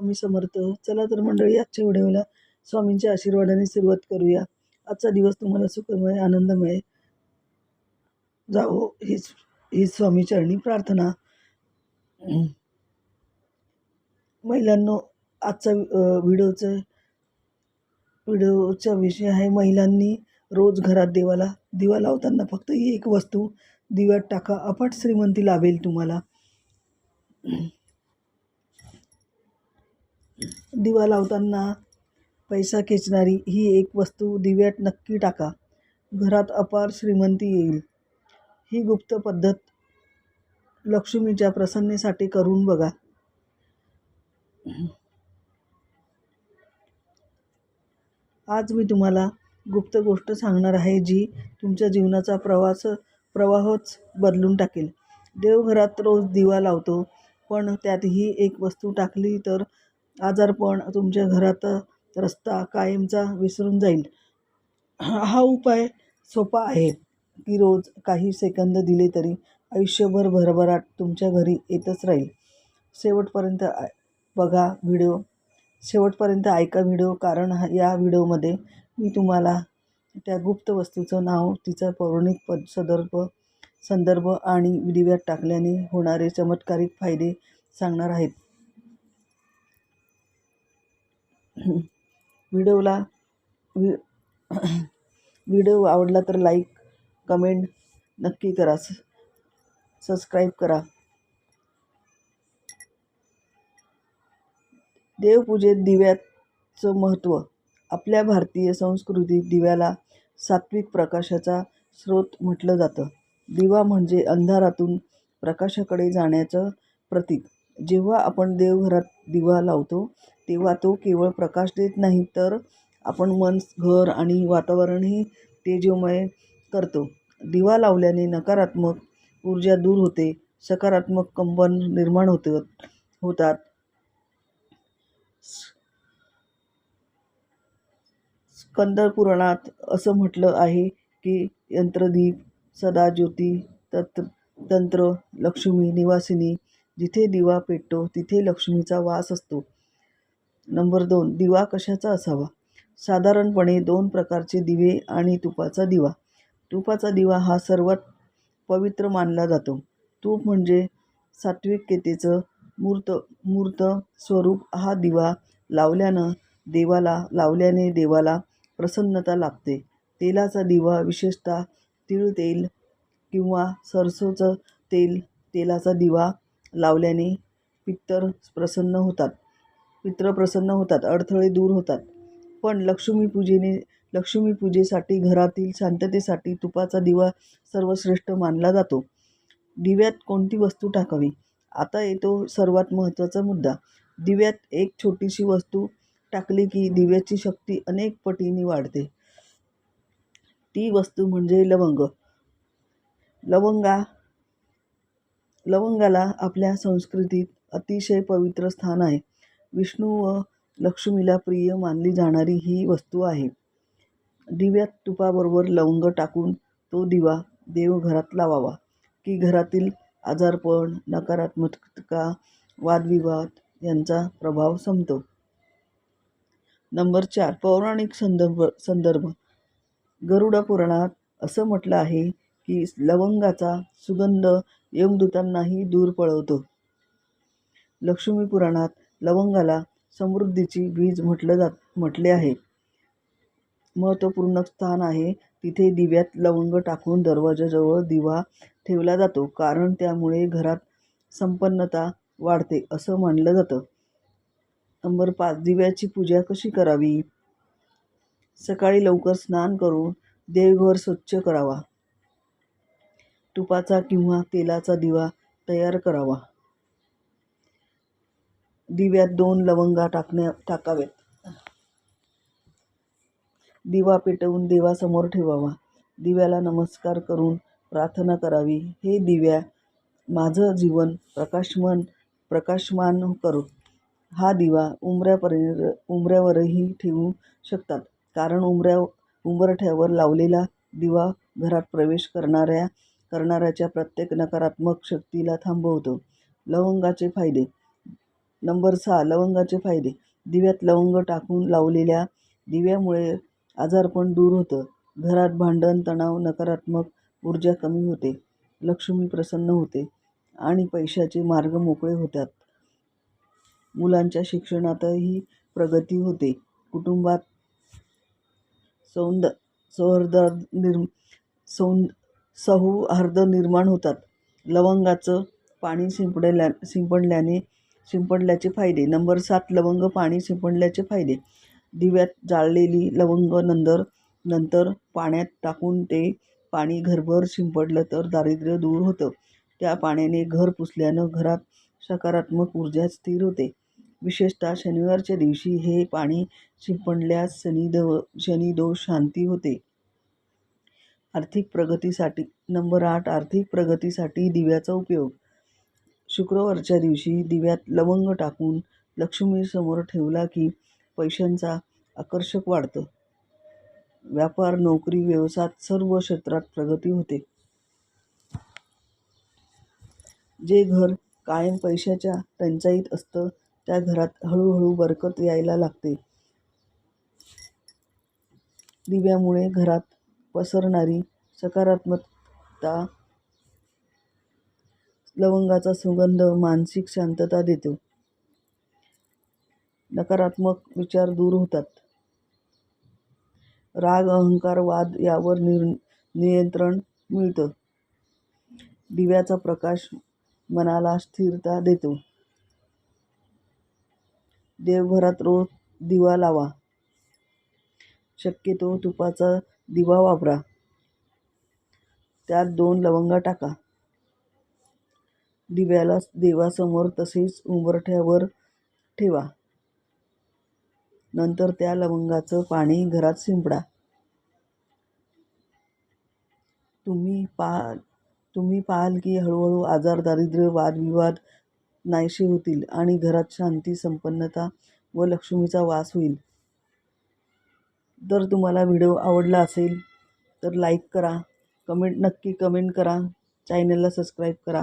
स्वामी समर्थ. चला तर मंडळी आजच्या व्हिडिओला स्वामींच्या आशीर्वादाने सुरुवात करूया. आजचा दिवस तुम्हाला सुखमय आनंदमय जावो. हीच ही स्वामी चरणी प्रार्थना. महिलांनो आजचा अ, व्हिडिओचं व्हिडिओचा विषय आहे महिलांनी रोज घरात देवाला दिवा लावताना फक्त ही एक वस्तू दिव्यात टाका. अफाट श्रीमंती लाभेल तुम्हाला. दिवा लावताना पैसा खेचणारी ही एक वस्तू दिव्यात नक्की टाका. घरात अपार श्रीमंती येईल. ही गुप्त पद्धत लक्ष्मीच्या प्रसन्नेसाठी करून बघा. आज मी तुम्हाला गुप्त गोष्ट सांगणार आहे जी तुमच्या जीवनाचा प्रवास प्रवाहच बदलून टाकेल. देवघरात रोज दिवा लावतो पण त्यात ही एक वस्तू टाकली तर आजारपण तुमच्या घरात रस्ता कायमचा विसरून जाईल. हा उपाय सोपा आहे की रोज काही सेकंद दिले तरी आयुष्यभर भरभराट तुमच्या घरी येतच राहील. शेवटपर्यंत बघा व्हिडिओ. शेवटपर्यंत ऐका व्हिडिओ कारण हा या व्हिडिओमध्ये मी तुम्हाला त्या गुप्त वस्तूचं नाव तिचा पौराणिक पद संदर्भ संदर्भ आणि दिव्यात टाकल्याने होणारे चमत्कारिक फायदे सांगणार आहेत. व्हिडिओला वि व्हिडिओ आवडला तर लाईक कमेंट नक्की करा. सबस्क्राईब करा. देवपूजेत दिव्याचं महत्त्व. आपल्या भारतीय संस्कृतीत दिव्याला सात्विक प्रकाशाचा स्रोत म्हटलं जातं. दिवा म्हणजे अंधारातून प्रकाशाकडे जाण्याचं प्रतीक. जेव्हा आपण देवघरात दिवा लावतो तेव्हा तो केवळ प्रकाश देत नाही तर आपण मन घर आणि वातावरणही तेजोमय करतो. दिवा लावल्याने नकारात्मक ऊर्जा दूर होते सकारात्मक कंपन निर्माण होते होतात. स्कंद पुराणात असं म्हटलं आहे की यंत्रदीप सदा ज्योती तत्र तंत्र लक्ष्मी निवासिनी जिथे दिवा पेटतो तिथे लक्ष्मीचा वास असतो. नंबर दोन दिवा कशाचा असावा? साधारणपणे दोन प्रकारचे दिवे आणि तुपाचा दिवा. तुपाचा दिवा हा सर्वात पवित्र मानला जातो. तूप म्हणजे सात्विकतेचं मूर्त मूर्त स्वरूप. हा दिवा लावल्यानं देवाला लावल्याने देवाला प्रसन्नता लाभते. तेलाचा दिवा विशेषतः तिळ तेल किंवा सरसोचं तेल तेलाचा दिवा लावल्याने पित्तर प्रसन्न होतात. पित्र प्रसन्न होतात अडथळे दूर होतात. पण लक्ष्मीपूजेने लक्ष्मीपूजेसाठी घरातील शांततेसाठी तुपाचा दिवा सर्वश्रेष्ठ मानला जातो. दिव्यात कोणती वस्तू टाकावी? आता येतो सर्वात महत्त्वाचा मुद्दा. दिव्यात एक छोटीशी वस्तू टाकली की दिव्याची शक्ती अनेक पटीने वाढते. ती वस्तू म्हणजे लवंग. लवंगा लवंगाला आपल्या संस्कृतीत अतिशय पवित्र स्थान आहे. विष्णू व लक्ष्मीला प्रिय मानली जाणारी ही वस्तू आहे. दिव्यात तुपाबरोबर लवंग टाकून तो दिवा देवघरात लावावा. की घरातील आजारपण नकारात्मकता वादविवाद यांचा प्रभाव संपतो. नंबर चार. पौराणिक संदर्भ संदर्भ. गरुडा पुराणात असं म्हटलं आहे की लवंगाचा सुगंध यमदूतांनाही दूर पळवतो. लक्ष्मी पुराणात लवंगाला समृद्धीची बीज म्हटलं जात म्हटले आहे. महत्त्वपूर्ण स्थान आहे. तिथे दिव्यात लवंग टाकून दरवाजाजवळ दिवा ठेवला जातो. कारण त्यामुळे घरात संपन्नता वाढते असं मानलं जातं. नंबर पाच दिव्याची पूजा कशी करावी? सकाळी लवकर स्नान करून देवघर स्वच्छ करावा. तुपाचा किंवा तेलाचा दिवा तयार करावा. दिव्यात दोन लवंगा टाकण्या टाकाव्यात दिवा पेटवून देवासमोर ठेवावा. दिव्याला नमस्कार करून प्रार्थना करावी. हे दिव्या माझं जीवन प्रकाशमान प्रकाशमान करू. हा दिवा उंबऱ्यापर्यंत उंबऱ्यावरही ठेवू शकतात. कारण उमऱ्या उंबरठ्यावर लावलेला दिवा घरात प्रवेश करणाऱ्या करणाऱ्याच्या प्रत्येक नकारात्मक शक्तीला थांबवतो. लवंगाचे फायदे. नंबर सहा लवंगाचे फायदे. दिव्यात लवंग टाकून लावलेल्या दिव्यामुळे आजारपण दूर होतं. घरात भांडण तणाव नकारात्मक ऊर्जा कमी होते. लक्ष्मी प्रसन्न होते आणि पैशाचे मार्ग मोकळे होतात. मुलांच्या शिक्षणातही प्रगती होते. कुटुंबात सौंद सौहार्द निर् सौंद सौहार्द निर्माण होतात. लवंगाचं पाणी शिंपडल्या शिंपडल्याने शिंपडल्याचे फायदे. नंबर सात लवंग पाणी शिंपडल्याचे फायदे. दिव्यात जाळलेली लवंग नंतर नंतर पाण्यात टाकून ते पाणी घरभर शिंपडलं तर दारिद्र्य दूर होतं. त्या पाण्याने घर पुसल्यानं घरात सकारात्मक ऊर्जा स्थिर होते. विशेषतः शनिवारच्या दिवशी हे पाणी शिंपडल्यास शनिदव शनिदोष शांती होते. आर्थिक प्रगतीसाठी नंबर आठ आर्थिक प्रगतीसाठी दिव्याचा उपयोग. शुक्रवारच्या दिवशी दिव्यात लवंग टाकून लक्ष्मीसमोर ठेवला की पैशांचा आकर्षक वाढतं. व्यापार नोकरी व्यवसायात सर्व क्षेत्रात प्रगती होते. जे घर कायम पैशाच्या टंचाईत असतं त्या घरात हळूहळू बरकत यायला लागते. दिव्यामुळे घरात पसरणारी सकारात्मकता लवंगाचा सुगंध मानसिक शांतता देतो. नकारात्मक विचार दूर होतात. राग अहंकार वाद यावर निर नियंत्रण मिळतं. दिव्याचा प्रकाश मनाला स्थिरता देतो. देवघरात रोज दिवा लावा. शक्यतो तुपाचा दिवा वापरा. त्यात दोन लवंगा टाका. दिव्याला देवासमोर तसेच उंबरठ्यावर ठेवा. नंतर त्या लवंगाचं पाणी घरात शिंपडा. तुम्ही पाहाल तुम्ही पाहाल की हळूहळू आजार दारिद्र्य वादविवाद नाहीसे होतील आणि घरात शांती संपन्नता व लक्ष्मीचा वास होईल. जर तुम्हाला व्हिडिओ आवडला असेल तर लाईक करा कमेंट नक्की कमेंट करा चॅनलला सबस्क्राईब करा.